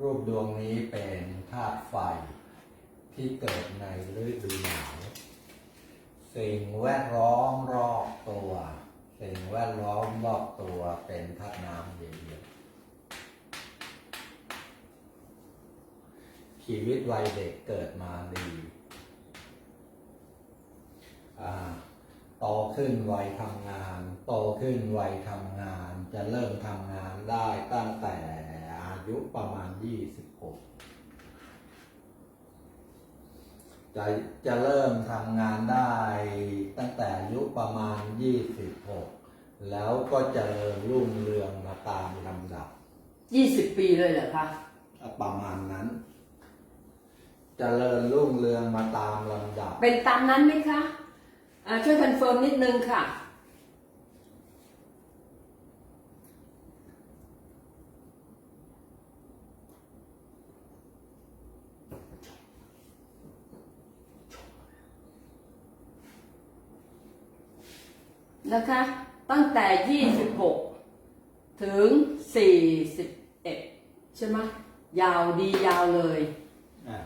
รูปดวงนี้เป็นธาตุไฟที่เกิดในฤดูหนาว สิ่งแวดล้อมรอบตัว สิ่งแวดล้อมรอบตัวเป็นธาตุน้ำเย็นๆชีวิตวัยเด็กเกิดมาดีอ่าโตขึ้นวัยทำงาน โตขึ้นวัยทำงาน จะเริ่มทำงานได้ตั้งแต่ ยุประมาณ 26 จะจะเริ่มทำงานได้ตั้งแต่อายุประมาณ 26 แล้วก็เจริญรุ่งเรืองมาตามลำดับยี่สิบปีเลยเหรอคะประมาณนั้นเจริญรุ่งเรืองมาตามลำดับ เป็นตามนั้นไหมคะอ่าช่วยคอนเฟิร์มนิดนึงค่ะ นะคะ ตั้งแต่ 26 ถึง 41 ใช่ไหมยาวดียาวเลย อ่า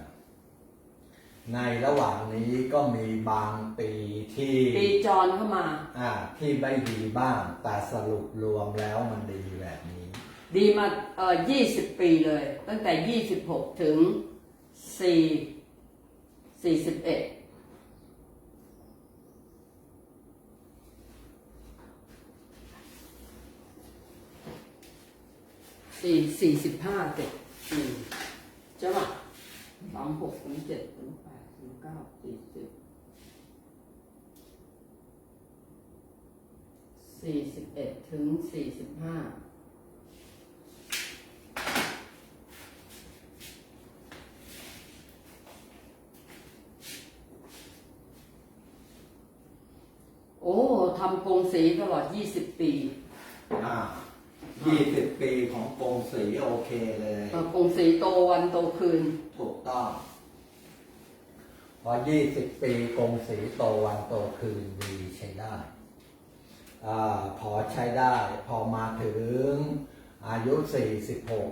ในระหว่างนี้ก็มีบางปีที่ปีจรเข้ามา อ่าที่ไม่ดีบ้าง แต่สรุปรวมแล้วมันดีแบบนี้ ดีมาเอ่อ20 ปีเลย ตั้งแต่ 26 ถึง 4 41 สี่สี่สิบห้าเจ็ดอืมใช่ป่ะสามหกสามเจ็ดสามแปดสามเก้าสี่สิบสี่สิบเอ็ดถึงสี่สิบห้าโอ้ทำกงสีตลอดยี่สิบปี อ่า ยี่สิบปีของกงสีโอเคเลยเอ่อกงสีโตวันโตคืน ถูกต้อง พอยี่สิบปีกงสีโตวันโตคืนดีใช้ได้อาพอใช้ได้ พอมาถึงอายุสี่สิบหก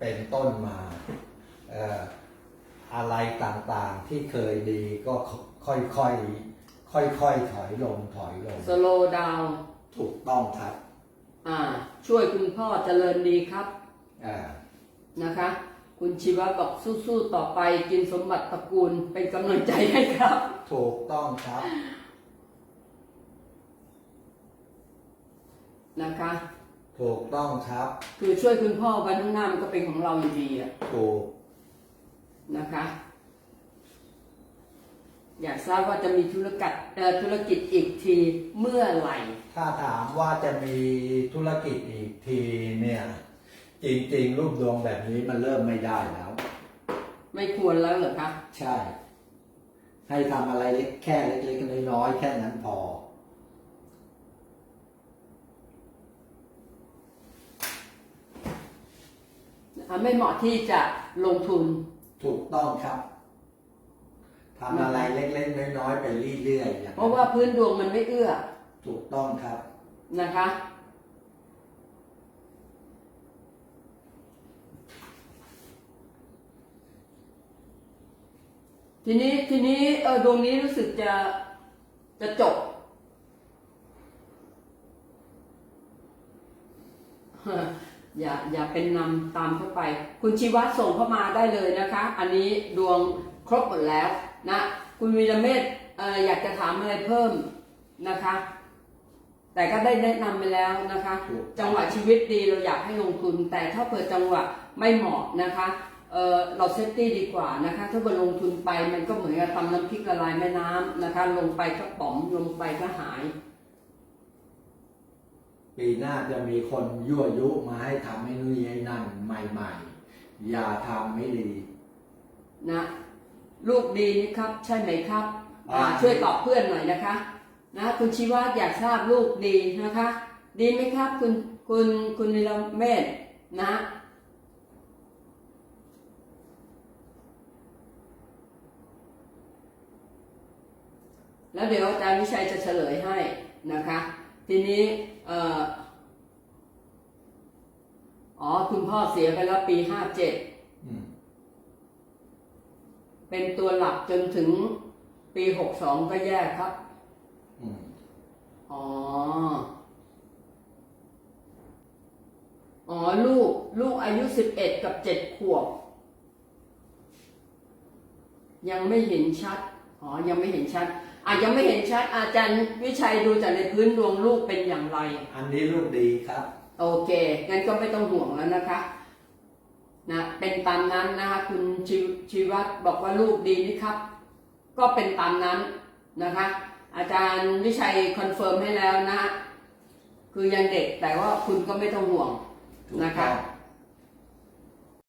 เป็นต้นมาเอ่ออะไรต่างๆที่เคยดีก็ค่อยๆค่อยๆถอยลงถอยลง สโลดาว ถูกต้องครับอ่า ช่วยคุณพ่อเจริญดีครับอ่านะคะ คุณชีวะบอกสู้ๆต่อไปกินสมบัติตระกูลเป็นกำลังใจให้ครับ ถูกต้องครับ นะคะ ถูกต้องครับ คือช่วยคุณพ่อวันข้างหน้ามันก็เป็นของเราอยู่ดีอะถูก นะคะ อยากทราบว่าจะมีธุรกิจเอ่อธุรกิจอีกทีเมื่อไหร่ ถ้าถามว่าจะมีธุรกิจอีกทีเนี่ย จริง ๆ รูปดวงแบบนี้มันเริ่มไม่ได้แล้ว ไม่ควรแล้วเหรอคะใช่ ให้ทำอะไรเล็กแค่เล็กๆน้อยๆแค่นั้นพออ่าไม่เหมาะที่จะลงทุน ถูกต้องครับ ทำอะไรเล็กๆน้อยๆไปเรื่อยๆอย่างนั้นเพราะว่าพื้นดวงมันไม่เอื้อถูกต้องครับ นะคะ ทีนี้ทีนี้เออดวงนี้รู้สึกจะจะจบอย่าอย่าเป็นนำตามเข้าไป คุณชีวัตส่งเข้ามาได้เลยนะคะ อันนี้ดวงครบหมดแล้วนะคุณวีรเมธเอ่ออยากจะถามอะไรเพิ่มนะคะ แต่ก็ได้แนะนำไปแล้วนะคะถูกจังหวะชีวิตดีเราอยากให้ลงทุน แต่ถ้าเปิดจังหวะไม่เหมาะนะคะเออเราเซฟตี้ดีกว่านะคะ ถ้าเราลงทุนไปมันก็เหมือนกับทำน้ำพริกละลายแม่น้ำนะคะ ลงไปก็ป๋อมลงไปก็หาย ปีหน้าจะมีคนยั่วยุมาให้ทำให้นู่นให้นั่นใหม่ ๆ อย่าทำไม่ดี นะ ลูกดีนี่ครับ ใช่ไหมครับอ่าอ่าช่วยตอบเพื่อนหน่อยนะคะ นะ คุณชีวาอยากทราบลูกดีนะคะ ดีไหมครับ คุณคุณคุณนิรเมธนะแล้วเดี๋ยวอาจารย์วิชัยจะเฉลยให้นะคะ ทีนี้เอ่ออ๋อ คุณพ่อเสียไปแล้วปีห้าเจ็ด เป็นตัวหลักจนถึงปีหกสองก็แย่ครับ อืมอ๋อ อ๋อลูกลูกอายุสิบเอ็ดกับเจ็ดขวบ ยังไม่เห็นชัด อ๋อ ยังไม่เห็นชัดอะยังไม่เห็นชัด อาจารย์วิชัยดูจากในพื้นดวงลูกเป็นอย่างไร อันนี้ลูกดีครับ โอเคงั้นก็ไม่ต้องห่วงแล้วนะคะ นะเป็นตามนั้นนะคะคุณชีชีวัตรบอกว่าลูกดีนี่ครับ ก็เป็นตามนั้นนะคะ อาจารย์วิชัยคอนเฟิร์มให้แล้วนะ คือยังเด็กแต่ว่าคุณก็ไม่ต้องห่วงนะคะ